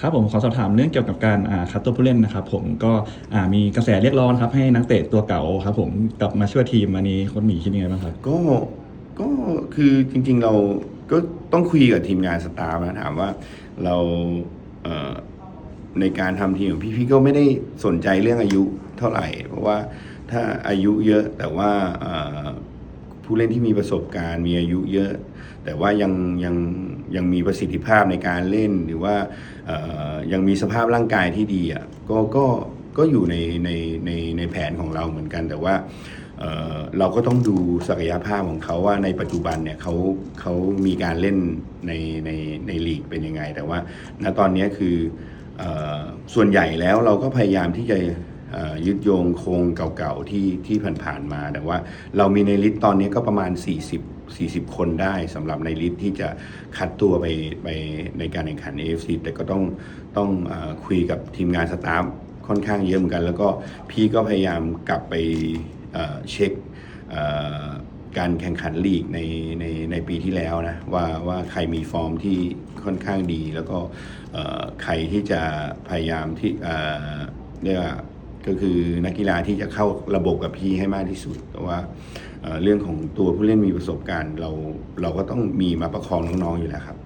ครับผมขอสอบถามเรื่องเกี่ยวกับการคัดตัวผู้เล่นนะครับผมก็มีกระแสเรียกร้องครับให้นักเตะตัวเก่าครับผมกลับมาช่วยทีมอันนี้ค้ชหมีคิดยังไงบ้างครับก็ก็คือจริงๆเราก็ต้องคุยกับทีมงานสตาฟนะถามว่าเราในการทำทีมของพี่พี่ก็ไม่ได้สนใจเรื่องอายุเท่าไหร่ เพราะว่าถ้าอายุเยอะแต่ว่าผู้เล่นที่มีประสบการณ์มีอายุเยอะ แต่ว่ายังยัง ยังมีประสิทธิภาพในการเล่นหรือว่ายังมีสภาพร่างกายที่ดีอะก็ก็ก็อยู่ในในในในแผนของเราเหมือนกัน แต่ว่าเเราก็ต้องดูศักยภาพของเขาว่าในปัจจุบันเนี่ยเขาเขามีการเล่นในในในลีกเป็นยังไง แต่ว่าณตอนนี้คืออส่วนใหญ่แล้วเราก็พยายามที่จะยึดโยงโครงเก่าๆที่ที่ผ่านๆมา แต่ว่าเรามีในลิสต์ตอนนี้ก็ประมาณ 40 40 คนได้สำหรับในลิสต์ที่จะคัดตัวไปไปในการแข่งขัน AFC แต่ก็ต้องต้องอคุยกับทีมงานสตาฟค่อนข้างเยอะเหมือนกัน แล้วก็พี่ก็พยายามกลับไปเช็คการแข่งขันลีกในในในปีที่แล้วนะว่าว่าใครมีฟอร์มที่ค่อนข้างดี แล้วก็ใครที่จะพยายามที่เรียกว่า ก็คือนักกีฬาที่จะเข้าระบบกับพี่ให้มากที่สุด แต่ว่าเอ่อเรื่องของตัวผู้เล่นมีประสบการณ์ เราเราก็ต้องมีมาประคองน้องๆอยู่แล้วครับ